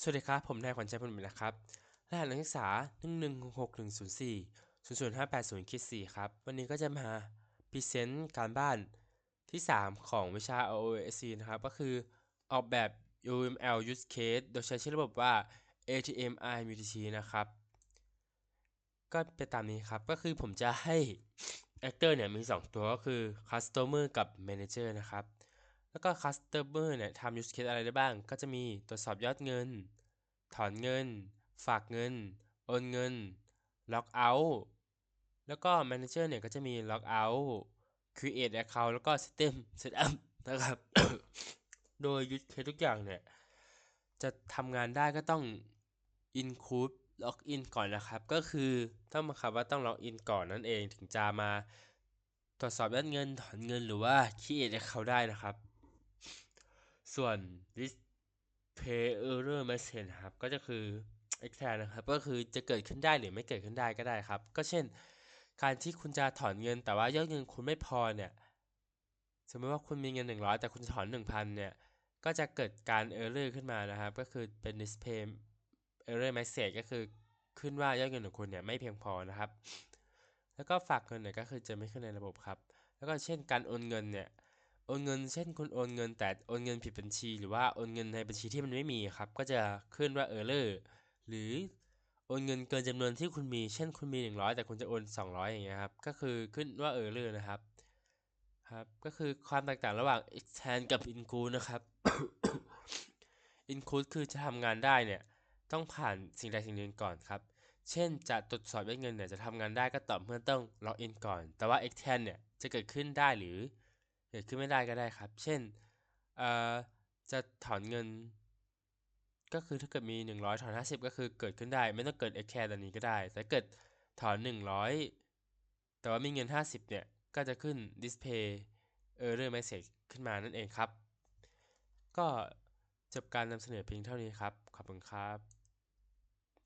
สวัสดีครับ ผมนายขวัญใจพลบุญนะครับรหัสนักศึกษา 1 1 6 6 1 0 4 0 0 5 8 0คิด4ครับ วันนี้ก็จะมาพรีเซนต์การบ้านที่ 3 ของวิชา OOSC นะครับ ก็คือออกแบบ UML use case โดยใช้ชื่อระบบว่า ATM IMUTT นะครับ ก็เป็นตามนี้ครับ ก็คือผมจะให้ actor เนี่ยมี 2 ตัวก็คือ customer กับ manager นะครับ แล้วก็ customer เนี่ยทำ use case อะไรได้บ้าง ก็จะมีตรวจสอบยอดเงิน ถอนเงิน ฝากเงิน โอนเงิน log out แล้วก็ manager เนี่ยก็จะมี log out create account แล้วก็ system setup นะครับ โดย use case ทุกอย่างเนี่ย จะทำงานได้ก็ต้อง include login ก่อนนะครับ ก็คือต้องบังคับว่าต้อง login ก่อนนั่นเองถึงจะมาตรวจสอบยอดเงินถอนเงินหรือว่า create account ได้นะครับ ส่วน display error message ครับ ก็จะคือ extend นะครับ ก็คือจะเกิดขึ้นได้หรือไม่เกิดขึ้นได้ก็ได้ครับ ก็เช่น การที่คุณจะถอนเงิน แต่ว่ายอดเงินคุณไม่พอเนี่ย สมมติว่าคุณมีเงิน 100 แต่คุณถอน 1,000 เนี่ย ก็จะเกิดการ error ขึ้นมานะครับ ก็คือเป็น display error message ก็คือขึ้นว่ายอดเงินของคุณเนี่ยไม่เพียงพอนะครับ แล้วก็ฝากเงินเนี่ยก็คือจะไม่ขึ้นในระบบครับ แล้วก็เช่นการโอนเงินเนี่ย โอนเงินเช่นคุณโอนเงินแต่โอนเงินผิดบัญชี หรือว่าโอนเงินในบัญชีที่มันไม่มีครับ ก็จะขึ้นว่า error หรือโอนเงินเกินจำนวนที่คุณมี เช่นคุณมี 100 แต่คุณจะโอน 200 อย่างเงี้ยครับ ก็คือขึ้นว่า error นะครับ ครับ ก็คือความแตกต่างระหว่าง extend กับ include นะครับ include คือจะทำงานได้เนี่ย ต้องผ่านสิ่งใดสิ่งหนึ่งก่อนครับ เช่นจะตรวจสอบยอดเงินเนี่ยจะทำงานได้ก็ต่อเมื่อต้อง log in ก่อน แต่ว่า extend เนี่ยจะเกิดขึ้นได้หรือ กิดขึ้นไม่ได้ก็ได้ครับ เช่นเอ่อจะถอนเงิน ก็คือถ้าเกิดมี 100 ถอน 50 ก็คือเกิดขึ้นได้ ไม่ต้องเกิด extend อันนี้ก็ได้ แต่เกิดถอน 100 แต่ว่ามีเงิน 50 เนี่ย ก็จะขึ้น display error message ขึ้นมานั่นเองครับ ก็จบการนำเสนอเพียงเท่านี้ครับ ขอบคุณครับ